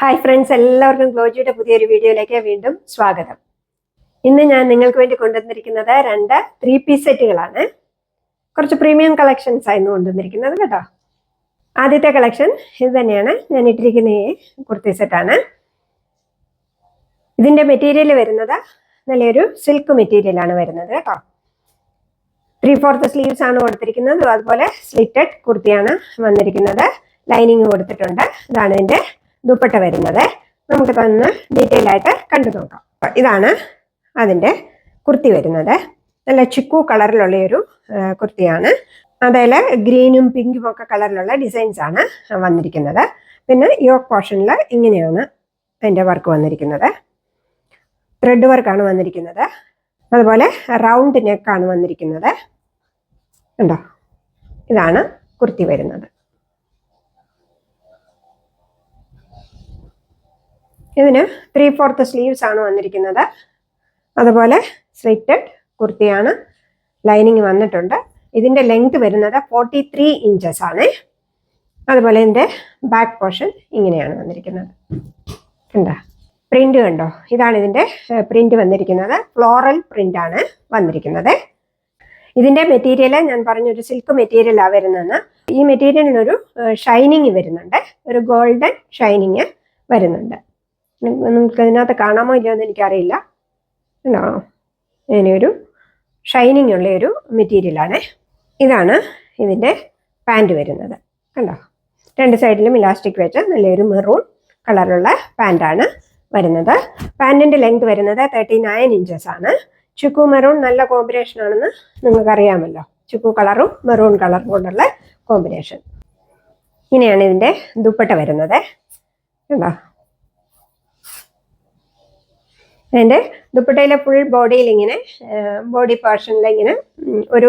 Hi friends എല്ലാവർക്കും ഗ്ലോജിയുടെ പുതിയൊരു വീഡിയോയിലേക്ക് വീണ്ടും സ്വാഗതം. ഇന്ന് ഞാൻ നിങ്ങൾക്ക് വേണ്ടി കൊണ്ടുവന്നിരിക്കുന്നത് രണ്ട് ത്രീ പീസ് സെറ്റുകളാണ് കുറച്ച് പ്രീമിയം കളക്ഷൻസ് ആയിരുന്നു കൊണ്ടുവന്നിരിക്കുന്നത് കേട്ടോ. ആദ്യത്തെ കളക്ഷൻ ഇത് തന്നെയാണ്. ഞാൻ ഇട്ടിരിക്കുന്ന ഈ കുർത്തി സെറ്റാണ് ഇതിന്റെ മെറ്റീരിയൽ വരുന്നത് നല്ലൊരു സിൽക്ക് മെറ്റീരിയലാണ് വരുന്നത് കേട്ടോ. ത്രീ ഫോർത്ത് സ്ലീവ്സ് ആണ് കൊടുത്തിരിക്കുന്നത്. അതുപോലെ സ്ലിറ്റഡ് കുർത്തിയാണ് വന്നിരിക്കുന്നത്. ലൈനിങ് കൊടുത്തിട്ടുണ്ട്. ഇതാണ് ഇതിന്റെ ദുപ്പട്ട വരുന്നത്. നമുക്ക് തന്നെ ഡീറ്റെയിൽ ആയിട്ട് കണ്ടു നോക്കാം. ഇതാണ് അതിന്റെ കുർത്തി വരുന്നത്. നല്ല ചിക്കു കളറിലുള്ള ഒരു കുർത്തിയാണ്. അതിൽ ഗ്രീനും പിങ്കും ഒക്കെ കളറിലുള്ള ഡിസൈൻസ് ആണ് വന്നിരിക്കുന്നത്. പിന്നെ യോക്ക് പോർഷനിൽ ഇങ്ങനെയാണ് അതിന്റെ വർക്ക് വന്നിരിക്കുന്നത്. ത്രെഡ് വർക്കാണ് വന്നിരിക്കുന്നത്. അതുപോലെ റൗണ്ട് നെക്കാണ് വന്നിരിക്കുന്നത്. ഉണ്ടോ ഇതാണ് കുർത്തി വരുന്നത്. ഇതിന് ത്രീ ഫോർത്ത് സ്ലീവ്സ് ആണ് വന്നിരിക്കുന്നത്. അതുപോലെ സ്ലിറ്റഡ് കുർത്തിയാണ് ലൈനിങ് വന്നിട്ടുണ്ട്. ഇതിന്റെ ലെങ്ത് വരുന്നത് ഫോർട്ടി ത്രീ ഇഞ്ചസ് ആണ്. അതുപോലെ ഇതിന്റെ ബാക്ക് പോർഷൻ ഇങ്ങനെയാണ് വന്നിരിക്കുന്നത്. എന്താ പ്രിന്റ് കണ്ടോ? ഇതാണ് ഇതിന്റെ പ്രിന്റ് വന്നിരിക്കുന്നത്. ഫ്ലോറൽ പ്രിന്റ് ആണ് വന്നിരിക്കുന്നത്. ഇതിന്റെ മെറ്റീരിയൽ ഞാൻ പറഞ്ഞ ഒരു സിൽക്ക് മെറ്റീരിയലാണ് വരുന്നതെന്ന്. ഈ മെറ്റീരിയലിനൊരു ഷൈനിങ് വരുന്നുണ്ട്. ഒരു ഗോൾഡൻ ഷൈനിങ് വരുന്നുണ്ട്. നിങ്ങൾക്ക് അതിനകത്ത് കാണാമോ ഇല്ലയോ എന്ന് എനിക്കറിയില്ല. ഉണ്ടോ ഒരു ഷൈനിങ് ഉള്ള ഒരു മെറ്റീരിയലാണ് ഇതാണ് ഇതിന്റെ പാന്റ് വരുന്നത്. കണ്ടോ? രണ്ട് സൈഡിലും ഇലാസ്റ്റിക് വെച്ച് നല്ലൊരു മെറൂൺ കളറുള്ള പാന്റാണ് വരുന്നത്. പാന്റിന്റെ ലെങ്ത് വരുന്നത് തേർട്ടി നയൻ ഇഞ്ചസ് ആണ്. ചുക്കു മെറൂൺ നല്ല കോമ്പിനേഷൻ ആണെന്ന് നിങ്ങൾക്കറിയാമല്ലോ. ചുക്കു കളറും മെറൂൺ കളറും കൊണ്ടുള്ള കോമ്പിനേഷൻ ഇങ്ങനെയാണ് ഇതിന്റെ ദുപ്പട്ട വരുന്നത്. കണ്ടോ? അതിന്റെ ദുപ്പട്ടയിലെ ഫുൾ ബോഡിയിൽ ഇങ്ങനെ ബോഡി പോർഷനിൽ ഇങ്ങനെ ഒരു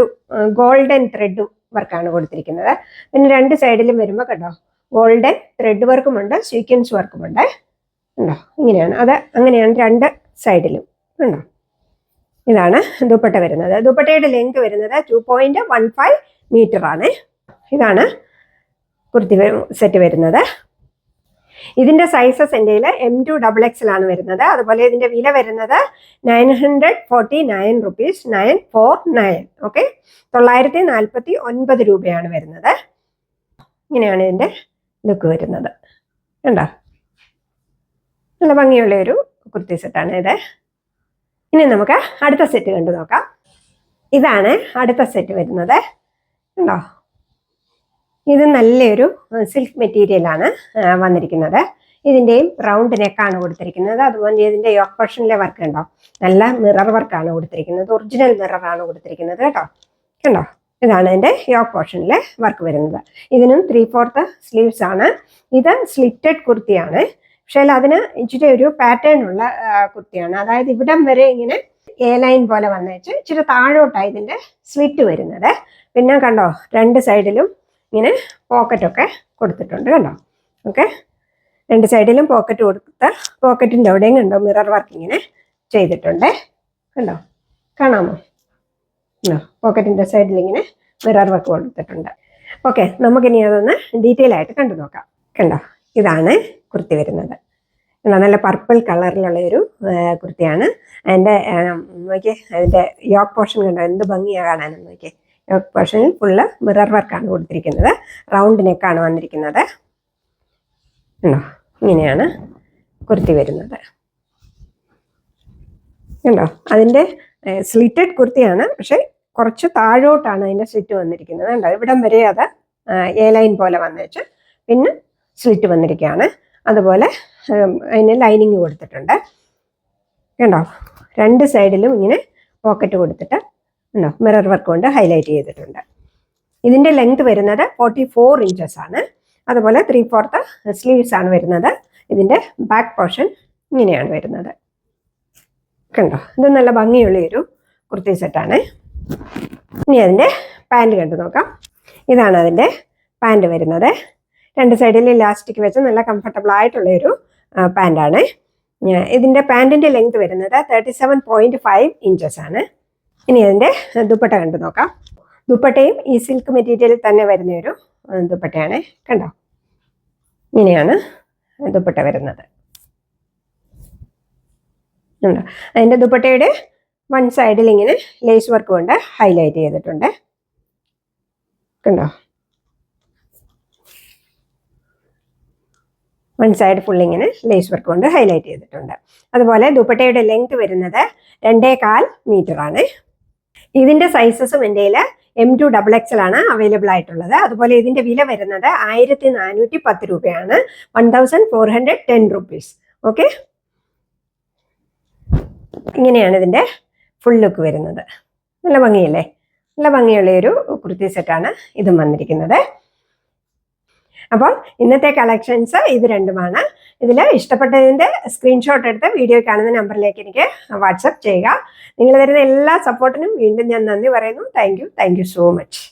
ഗോൾഡൻ ത്രെഡ് വർക്കാണ് കൊടുത്തിരിക്കുന്നത്. പിന്നെ രണ്ട് സൈഡിലും വരുമ്പോൾ കേട്ടോ ഗോൾഡൻ ത്രെഡ് വർക്കുമുണ്ട് സീക്വൻസ് വർക്കുമുണ്ട് ഉണ്ടോ ഇങ്ങനെയാണ്. അത് അങ്ങനെയാണ് രണ്ട് സൈഡിലും ഉണ്ടോ ഇതാണ് ദുപ്പട്ട വരുന്നത്. ദുപ്പട്ടയുടെ ലെങ്ത് വരുന്നത് two point one five metre ആണ്. ഇതാണ് കുർത്തി സെറ്റ് വരുന്നത്. ഇതിന്റെ സൈസസ് എന്റെ എം ടു ഡബിൾ എക്സൽ ആണ് വരുന്നത്. അതുപോലെ ഇതിന്റെ വില വരുന്നത് nine hundred forty nine rupees nine four nine okay തൊള്ളായിരത്തി നാൽപ്പത്തി ഒൻപത് രൂപയാണ് വരുന്നത്. ഇങ്ങനെയാണ് ഇതിന്റെ ലുക്ക് വരുന്നത്. കണ്ടോ? നല്ല ഭംഗിയുള്ള ഒരു കുർത്തി സെറ്റാണ് ഇത്. ഇനി നമുക്ക് അടുത്ത സെറ്റ് കണ്ടു നോക്കാം. ഇതാണ് അടുത്ത സെറ്റ് വരുന്നത്. കണ്ടോ? ഇത് നല്ലൊരു സിൽക്ക് മെറ്റീരിയലാണ് വന്നിരിക്കുന്നത്. ഇതിന്റെയും റൗണ്ട് നെക്കാണ് കൊടുത്തിരിക്കുന്നത്. അതുപോലെ ഇതിന്റെ യോക്ക് പോർഷനിലെ വർക്ക് ഉണ്ടോ? നല്ല മിറർ വർക്കാണ് കൊടുത്തിരിക്കുന്നത്. ഒറിജിനൽ മിററാണ് കൊടുത്തിരിക്കുന്നത് കേട്ടോ. കണ്ടോ? ഇതാണ് ഇതിന്റെ യോക്ക് പോർഷനിലെ വർക്ക് വരുന്നത്. ഇതിനും ത്രീ ഫോർത്ത് സ്ലീവ്സ് ആണ്. ഇത് സ്ലിറ്റഡ് കുർത്തിയാണ്. പക്ഷേ അതിന് ഇച്ചിരി ഒരു പാറ്റേൺ ഉള്ള കുർത്തിയാണ്. അതായത് ഇവിടം വരെ ഇങ്ങനെ എ ലൈൻ പോലെ വന്നേച്ച് ഇച്ചിരി താഴോട്ടാണ് ഇതിന്റെ സ്ലിറ്റ് വരുന്നത്. പിന്നെ കണ്ടോ? രണ്ട് സൈഡിലും ഇങ്ങനെ പോക്കറ്റൊക്കെ കൊടുത്തിട്ടുണ്ട് കണ്ടോ? ഓക്കെ. രണ്ട് സൈഡിലും പോക്കറ്റ് കൊടുത്ത് പോക്കറ്റിന്റെ അവിടെയും കണ്ടോ? മിറർ വർക്ക് ഇങ്ങനെ ചെയ്തിട്ടുണ്ട്. കണ്ടോ? കാണാമോ? കണ്ടോ? പോക്കറ്റിന്റെ സൈഡിലിങ്ങനെ മിറർ വർക്ക് കൊടുത്തിട്ടുണ്ട്. ഓക്കെ നമുക്കിനി അതൊന്ന് ഡീറ്റെയിൽ ആയിട്ട് കണ്ടു നോക്കാം. കണ്ടോ? ഇതാണ് കുർത്തി വരുന്നത്. നല്ല പർപ്പിൾ കളറിലുള്ള ഒരു കുർത്തിയാണ്. അതിന്റെ നോക്കിയേ അതിന്റെ യോക്ക് പോർഷൻ കണ്ടോ? എന്ത് ഭംഗിയാണ് കാണാനെന്ന് നോക്കിയേ. പോർഷനിൽ ഫുള്ള് മിറർ വർക്കാണ് കൊടുത്തിരിക്കുന്നത്. റൗണ്ട് നെക്കാണ് വന്നിരിക്കുന്നത്. ഉണ്ടോ ഇങ്ങനെയാണ് കുർത്തി വരുന്നത്. ഉണ്ടോ അതിന്റെ സ്ലിറ്റഡ് കുർത്തിയാണ്. പക്ഷെ കുറച്ച് താഴോട്ടാണ് അതിന്റെ സ്ലിറ്റ് വന്നിരിക്കുന്നത്. ഉണ്ടോ ഇവിടം വരെ അത് എ ലൈൻ പോലെ വന്നേച്ച് പിന്നെ സ്ലിറ്റ് വന്നിരിക്കുകയാണ്. അതുപോലെ അതിന് ലൈനിങ് കൊടുത്തിട്ടുണ്ട്. കണ്ടോ? രണ്ട് സൈഡിലും ഇങ്ങനെ പോക്കറ്റ് കൊടുത്തിട്ട് ഉണ്ടോ മിറർ വർക്ക് കൊണ്ട് ഹൈലൈറ്റ് ചെയ്തിട്ടുണ്ട്. ഇതിന്റെ ലെങ്ത് വരുന്നത് ഫോർട്ടി ഫോർ ഇഞ്ചസ് ആണ്. അതുപോലെ ത്രീ ഫോർത്ത് സ്ലീവ്സ് ആണ് വരുന്നത്. ഇതിന്റെ ബാക്ക് പോർഷൻ ഇങ്ങനെയാണ് വരുന്നത്. കണ്ടോ? ഇത് നല്ല ഭംഗിയുള്ള ഒരു കുർത്തി സെറ്റാണ് ഇനി അതിന്റെ പാന്റ് കണ്ടു നോക്കാം. ഇതാണ് അതിന്റെ പാന്റ് വരുന്നത്. രണ്ട് സൈഡിൽ ഇലാസ്റ്റിക് വെച്ച് നല്ല കംഫർട്ടബിൾ ആയിട്ടുള്ള ഒരു പാന്റാണ് ഇതിന്റെ പാന്റിന്റെ ലെങ്ത് വരുന്നത് thirty seven point five inches ആണ്. ഇനി അതിന്റെ ദുപ്പട്ട കണ്ടു നോക്കാം. ദുപ്പട്ടയും ഈ സിൽക്ക് മെറ്റീരിയലിൽ തന്നെ വരുന്ന ഒരു ദുപ്പട്ടയാണ്. കണ്ടോ? ഇങ്ങനെയാണ് ദുപ്പട്ട വരുന്നത്. അതിന്റെ ദുപ്പട്ടയുടെ വൺ സൈഡിൽ ഇങ്ങനെ ലേസ് വർക്ക് കൊണ്ട് ഹൈലൈറ്റ് ചെയ്തിട്ടുണ്ട്. കണ്ടോ? വൺ സൈഡ് ഫുൾ ഇങ്ങനെ ലേസ് വർക്ക് കൊണ്ട് ഹൈലൈറ്റ് ചെയ്തിട്ടുണ്ട്. അതുപോലെ ദുപ്പട്ടയുടെ ലെങ്ത് വരുന്നത് രണ്ടേ കാൽ മീറ്റർ ആണ്. ഇതിന്റെ സൈസസും എന്റെ എം ടു ഡബിൾ എക്സൽ ആണ് അവൈലബിൾ ആയിട്ടുള്ളത്. അതുപോലെ ഇതിന്റെ വില വരുന്നത് ആയിരത്തി നാനൂറ്റി പത്ത് രൂപയാണ്. One thousand four hundred ten rupees okay ഇങ്ങനെയാണ് ഇതിന്റെ ഫുൾ ലുക്ക് വരുന്നത്. നല്ല ഭംഗിയല്ലേ? നല്ല ഭംഗിയുള്ള ഒരു കുർത്തി സെറ്റാണ് ഇതും വന്നിരിക്കുന്നത്. അപ്പോൾ ഇന്നത്തെ കളക്ഷൻസ് ഇത് രണ്ടുമാണ്. ഇതിൽ ഇഷ്ടപ്പെട്ടതിന്റെ സ്ക്രീൻഷോട്ട് എടുത്ത് വീഡിയോ കാണുന്ന നമ്പറിലേക്ക് എനിക്ക് വാട്സപ്പ് ചെയ്യുക. നിങ്ങൾ തരുന്ന എല്ലാ സപ്പോർട്ടിനും വീണ്ടും ഞാൻ നന്ദി പറയുന്നു. Thank you thank you so much